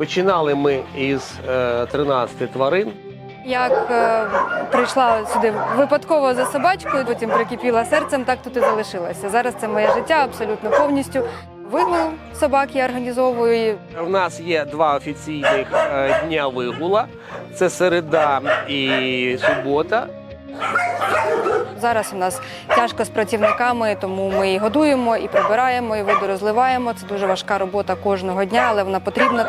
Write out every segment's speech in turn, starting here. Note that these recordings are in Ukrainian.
Починали ми із е, 13 тварин. Як е, прийшла сюди випадково за собачкою, потім прикипіла серцем, так тут і залишилася. Зараз це моє життя абсолютно повністю. Вигул собак я організовую. У нас є два офіційних е, дня вигула: це середа і субота. Зараз у нас тяжко з працівниками, тому ми і годуємо, і прибираємо, і воду розливаємо. Це дуже важка робота кожного дня, але вона потрібна.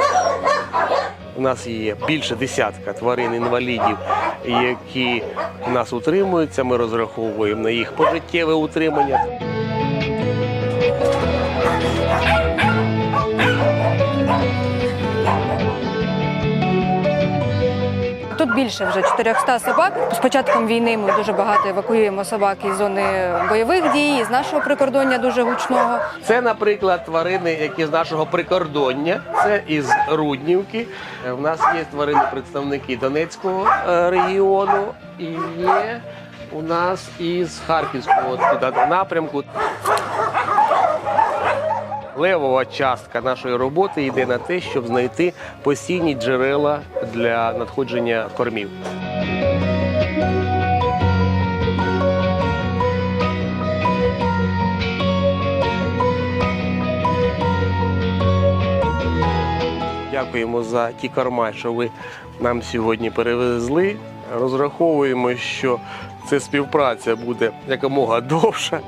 У нас є більше десятка тварин-інвалідів, які нас утримуються. Ми розраховуємо на їх пожиттєве утримання. Тут більше вже 400 собак. З початком війни ми дуже багато евакуюємо собак із зони бойових дій, із нашого прикордоння дуже гучного. Це, наприклад, тварини, які з нашого прикордоння, це із Руднівки. Е, У нас є тварини представники Донецького е, регіону і є у нас із Харківського напрямку. Левова частка нашої роботи йде на те, щоб знайти постійні джерела для надходження кормів. Дякуємо за ті корма, що ви нам сьогодні перевезли. Розраховуємо, що ця співпраця буде якомога довша.